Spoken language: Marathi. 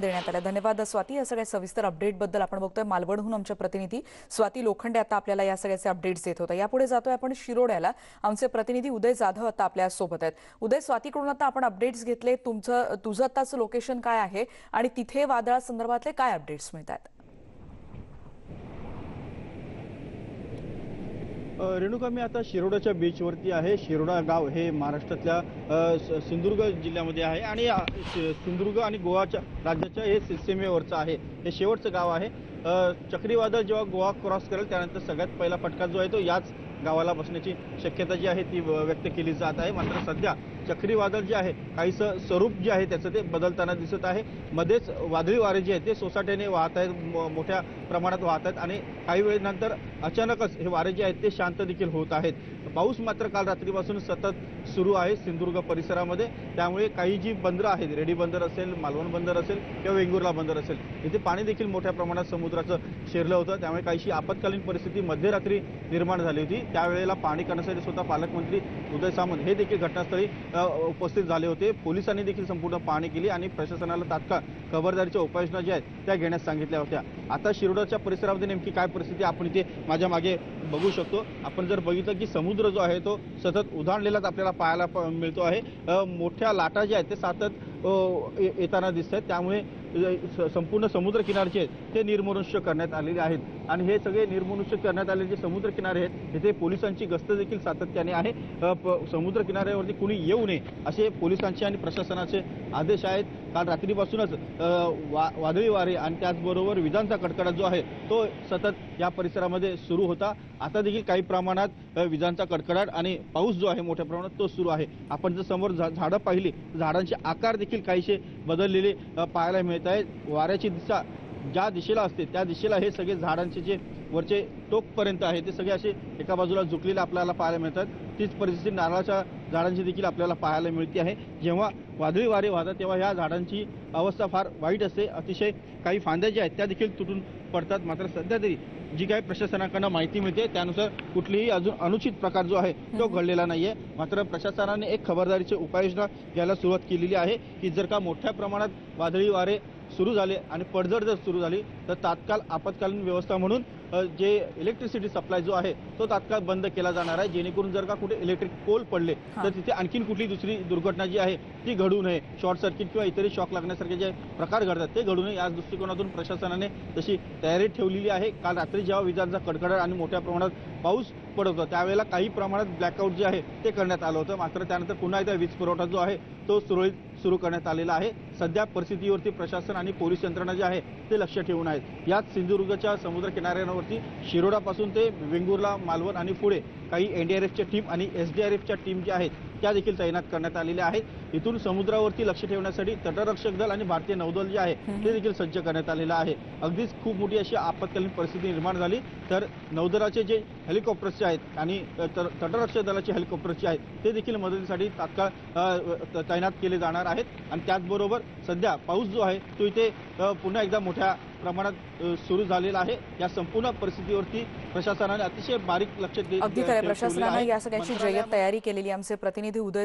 देण्यात आल्या धन्यवाद स्वाती. या सगळ्या सविस्तर अपडेटबद्दल आपण बघतोय. मालवणहून आमच्या प्रतिनिधी स्वाती लोखंडे आता आपल्याला या सगळ्याचे अपडेट्स देत होता. यापुढे जातोय आपण शिरोड्याला. आमचे प्रतिनिधी उदय जाधव आता आपल्यासोबत आहेत. उदय स्वातीकडून आता आपण अपडेट्स घेतले. तुमचं तुझं आताचं लोकेशन काय आहे? आणि तिथे वादळासंदर्भातले काय अपडेट्स मिळतात? रेणुका मी आता शिरोडाच्या बीचवरती आहे. शिरोडा गाव हे महाराष्ट्रातल्या स- सिंधुदुर्ग जिल्ह्यामध्ये आहे आणि सिंधुदुर्ग आणि गोवाच्या राज्याच्या हे सीमेवरचं आहे. हे शेवटचं गाव आहे. चक्रीवादळ जेव्हा गोवा क्रॉस करेल त्यानंतर सगळ्यात पहिला फटका जो आहे तो याच गावाला बसण्याची शक्यता जी आहे ती व्यक्त केली जात आहे. मात्र सध्या चक्रीवादळ जे आहे काहीसं स्वरूप जे आहे त्याचं ते बदलताना दिसत आहे. मध्येच वादळी वारे जे आहेत ते सोसाट्याने वाहत आहेत मोठ्या प्रमाणात वाहत आहेत आणि काही वेळेनंतर अचानकच हे वारे जे आहेत ते शांत देखील होत आहेत. पाऊस मात्र काल रात्रीपासून सतत सुरू आहे सिंधुदुर्ग परिसरामध्ये. त्यामुळे काही जी बंदरं आहेत रेडी बंदर असेल मालवण बंदर असेल किंवा वेंगुर्ला बंदर असेल इथे पाणी देखील मोठ्या प्रमाणात समुद्राचं शिरलं होतं. त्यामुळे काहीशी आपत्कालीन परिस्थिती मध्यरात्री निर्माण झाली होती. त्यावेळेला पाणी करण्यासाठी स्वतः पालकमंत्री उदय सामंत हे देखील घटनास्थळी उपस्थित झाले होते. पोलिसांनी देखील संपूर्ण पाहणी केली आणि प्रशासनाला तात्काळ खबरदारीच्या उपाययोजना ज्या आहेत त्या घेण्यास सांगितल्या होत्या. आता शिरोडाच्या परिसरामध्ये नेमकी काय परिस्थिती आपण इथे माझ्या मागे बघू शकतो. आपण जर बघितलं की समुद्र जो आहे तो सतत उधाणलेलाच आपल्याला पाहायला प- मिळतो आहे. मोठ्या लाटा ज्या आहेत ते सतत ये- येताना दिसत आहेत. त्यामुळे संपूर्ण समुद्रकिनारचे आहेत ते निर्मनुष्य करण्यात आलेले आहेत. आणि हे सगळे निर्मनुष्य करण्यात आलेले जे समुद्र किनारे आहेत तिथे पोलिसांची गस्त देखील सातत्याने आहे. प- समुद्र किनाऱ्यावरती कुणी येऊ नये असे पोलिसांचे आणि प्रशासनाचे आदेश आहेत. काल रात्रीपासूनच वा वादळी वारे आणि त्याचबरोबर विजांचा कडकडाट जो आहे तो सतत या परिसरामध्ये सुरू होता. आता देखील काही प्रमाणात विजांचा कडकडाट आणि पाऊस जो आहे मोठ्या प्रमाणात तो सुरू आहे. आपण जर समोर झा- झाडं पाहिली झाडांचे आकार देखील काहीसे बदललेले पाहायला मिळत आहेत. वाऱ्याची दिशा ज्या दिशेला असते त्या दिशेला हे सगळे झाडांचे जे वरचे टोकपर्यंत आहे ते सगळे असे एका बाजूला झुकलेले आपल्याला पाहायला मिळतात. तीच परिस्थिती नारळाच्या झाडांची देखील आपल्याला पाहायला मिळते आहे. जेव्हा वादळी वारे वाहतात तेव्हा ह्या झाडांची अवस्था फार वाईट असते. अतिशय काही फांद्या ज्या आहेत त्या देखील तुटून पडतात. मात्र सध्या तरी जी काही प्रशासनाकडनं माहिती मिळते त्यानुसार कुठलीही अजून अनुचित प्रकार जो आहे तो घडलेला नाहीये. मात्र प्रशासनाने एक खबरदारीची उपाययोजना घ्यायला सुरुवात केलेली आहे की जर का मोठ्या प्रमाणात वादळी वारे सुरू झाले आणि पडझड जर सुरू झाली तर तात्काळ आपत्कालीन व्यवस्था म्हणून जे इलेक्ट्रिसिटी सप्लाय जो आहे तो तात्काळ बंद केला जाणार आहे. जेणेकरून जर का कुठे इलेक्ट्रिक पोल पडले. तर तिथे आणखीन कुठली दुसरी दुर्घटना जी आहे ती घडू नये. शॉर्ट सर्किट किंवा इतरही शॉक लागण्यासारखे जे प्रकार घडतात ते घडू नये. याच दृष्टिकोनातून प्रशासनाने तशी तयारी ठेवलेली आहे. काल रात्री जेव्हा विजांचा कडकडाट आणि मोठ्या प्रमाणात पाऊस पडत होता त्यावेळेला काही प्रमाणात ब्लॅकआउट जे आहे ते करण्यात आलं होतं. मात्र त्यानंतर पुन्हा एकदा वीज पुरवठा जो आहे तो सुरळीत सुरू करण्यात आलेला आहे. सध्या परिस्थितीवरती प्रशासन आणि पोलीस यंत्रणा जे आहे ते लक्ष ठेवून आहेत. याच सिंधुदुर्गच्या समुद्र किनाऱ्यांवरती शिरोडापासून ते वेंगुर्ला मालवण आणि पुढे काही एनडीआरएफच्या टीम आणि एसडीआरएफच्या टीम ज्या आहेत त्या देखील तैनात करण्यात आलेल्या आहेत. इथून समुद्रावरती लक्ष ठेवण्यासाठी तटरक्षक दल आणि भारतीय नौदल जे आहे ते देखील सज्ज करण्यात आलेलं आहे. अगदीच खूप मोठी अशी आपत्कालीन परिस्थिती निर्माण झाली. तर नौदलाचे जे हेलिकॉप्टर्सचे आहेत आणि तटरक्षक दलाचे हेलिकॉप्टर्सचे आहेत ते देखील मदतीसाठी तात्काळ तैनात केले जाणार आहेत. आणि त्याचबरोबर सध्या पाऊस जो आहे तो इथे पुन्हा एकदा मोठ्या प्रमाणात सुरू झालेला आहे या संपूर्ण परिस्थितीवरती प्रशासनाने अतिशय बारीक लक्ष दे- अगदी प्रशासनानं. या सगळ्याची जय्यत तयारी केलेली. आमचे प्रतिनिधी उदय